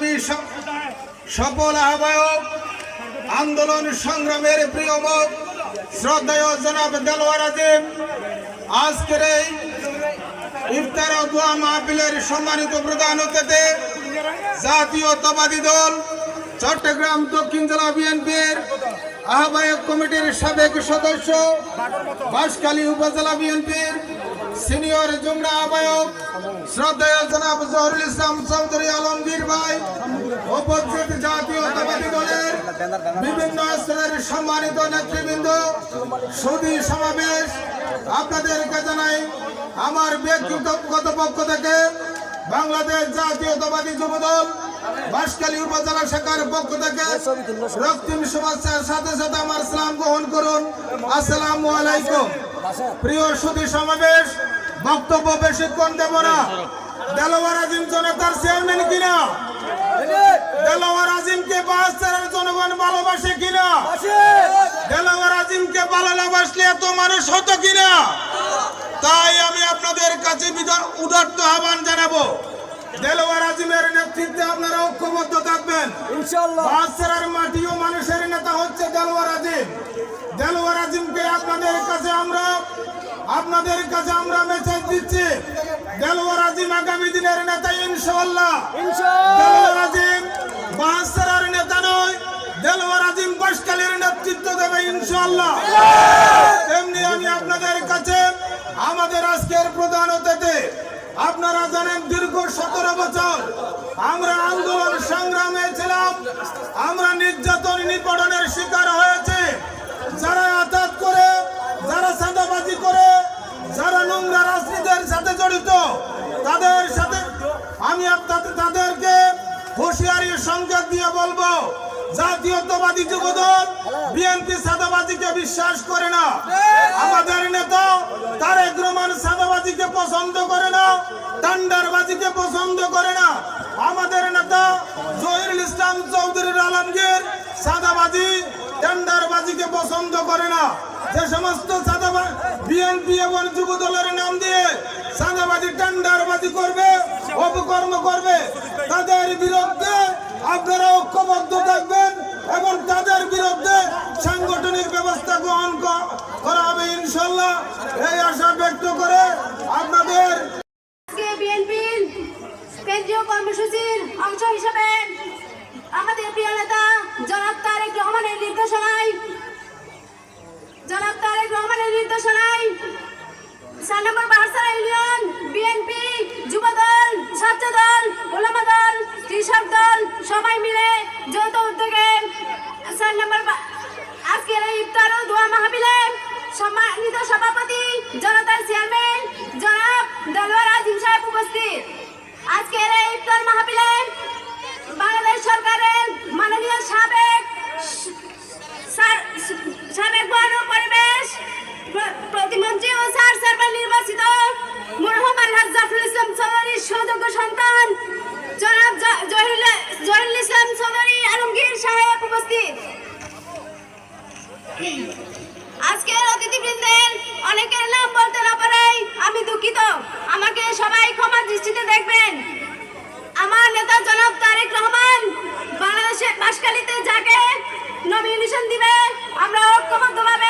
স- সফল আহ্বায়ক, আন্দোলন সংগ্রামের প্রিয় মুখ, শ্রদ্ধেয় জনাব দেলোয়ার আজিম। আজকের এই ইফতার দোয়া মাহফিলের সম্মানিত প্রধান অতিথি, জাতীয়তাবাদী দল, চট্টগ্রাম দক্ষিণ জেলা বিএনপির আহ্বায়ক কমিটির সাবেক সদস্য বাঁশখালী উপজেলা বিএনপির সিনিয়র যুগ্ম আহ্বায়ক শ্রদ্ধেয় জনাব জহরুল ইসলাম চৌধুরী আলমগীর ভাই, উপস্থিত জাতীয়তাবাদী দলের বিভিন্ন স্তরের সম্মানিত নেতৃবৃন্দ সুদী সমাবেশ। আপনাদেরকে জানাই আমার ব্যক্তিগত পক্ষ থেকে বাংলাদেশ জাতীয়তাবাদী যুবদল বাঁশখালী উপজেলা শাখার পক্ষ থেকে রক্তিম শুভেচ্ছার সাথে সাথে আমার সালাম গ্রহণ করুন। আসসালামু আলাইকুম। প্রিয় সুদী সমাবেশ, বক্তব্য বেশিক্ষণ দেব না। দেলোয়ার আজিম জনতার চেয়ারম্যান কিনা? দেলোয়ার আজিমকে বাহাত্তরের জনগণ ভালোবাসে কিনা? দেলোয়ার আজিমকে ভালো না বাসলে এত মানুষ হতো কিনা? তাই আমি আপনাদের কাছে বিধান উদার্ত আহ্বান জানাব। দেলোয়ার আজিমের নেতৃত্বে আপনারা ঐক্যবদ্ধ থাকবেন। ইনশাল্লাহ মাটি ও মানুষের নেতা হচ্ছে দেলোয়ার আজিম। দেলোয়ার আজিমকে আপনাদের কাছে আমরা আপনাদের কাছে আমরা মেসেজ দিচ্ছি। দেলোয়ার আজিম আগামী দিনের নেতা ইনশাআল্লাহ। ইনশাল্লাহ দেলোয়ার আজিম বাদশার নেতা নয় দেলোয়ার আজিম বাসকালের নেতৃত্ব দেবে ইনশাআল্লাহ। তেমনি আমি আপনাদের কাছে আমাদের আজকের প্রধান অতিথি আপনারা জানেন দীর্ঘ সতেরো বছর আমরা আন্দোলন সংগ্রামে ছিলাম, আমরা নির্যাতন নিপীড়নের শিকার হয়েছে। যারা আঘাত করে, যারা চাঁদাবাজি করে, যারা নোংরা রাজনীতির সাথে জড়িত, তাদের সাথে আমি আপনাদের তাদেরকে হুঁশিয়ারির সংকেত দিয়ে বলব জাতীয়তাবাদী যুবদল বিএনপি সাদাবাজিকে বিশ্বাস করে না। আমাদের নেতা তারেক রহমান সাদাবাজিকে পছন্দ করে না টান্ডারবাজিকে পছন্দ করে না। আমাদের নেতা জহিরুল ইসলাম চৌধুরীর আলমগীর সাদাবাজি টেন্ডারবাজিকে পছন্দ করে না। যে সমস্ত বিএনপি এবং যুব দলের নাম দিয়ে সাদাবাজি টেন্ডারবাজি করবে অপকর্ম করবে তাদের বিরুদ্ধে আপনারা ঐক্যবদ্ধ থাকবেন। এবং তাদের বিরুদ্ধে সাংগঠনিক ব্যবস্থা গ্রহণ করা হবে ইনশাল্লাহ এই আশা ব্যক্ত করে আপনাদের কেন্দ্রীয় কর্মসূচির অংশ হিসেবে আমাদের প্রিয় নেতা জনাব তারেক রহমানের নির্দেশনায়, জনাব তারেক রহমানের নির্দেশনায় চার number Baharsara union BNP Jubo Dal Chhatra Dal Ulama Dal কৃষক দল সবাই মিলে যৌথ উদ্যোগে চার নম্বর আজকের এই সভাপতি, জনতার চেয়ারম্যান, জনাব উপস্থিত। আজকের এই ইফতার বাংলাদেশ সরকারের মাননীয় সাবেক সাবেক বন ও পরিবেশ প্র- প্রতিমন্ত্রী ও সার সার্ভার নির্বাচিত মরহুম আল্লাহ জাফরুল ইসলাম সন্তান, জনাব জহিরুল উপস্থিত। আজকের অতিথিবৃন্দের অনেকের নাম বলতে না পারাই আমি দুঃখিত। আমাকে সবাই ক্ষমা দৃষ্টিতে দেখবেন। আমার নেতা জনাব তারেক রহমান, বাংলাদেশের বাসকালিতে যাকে নমিনেশন দিবে, আমরা ঐক্যবদ্ধভাবে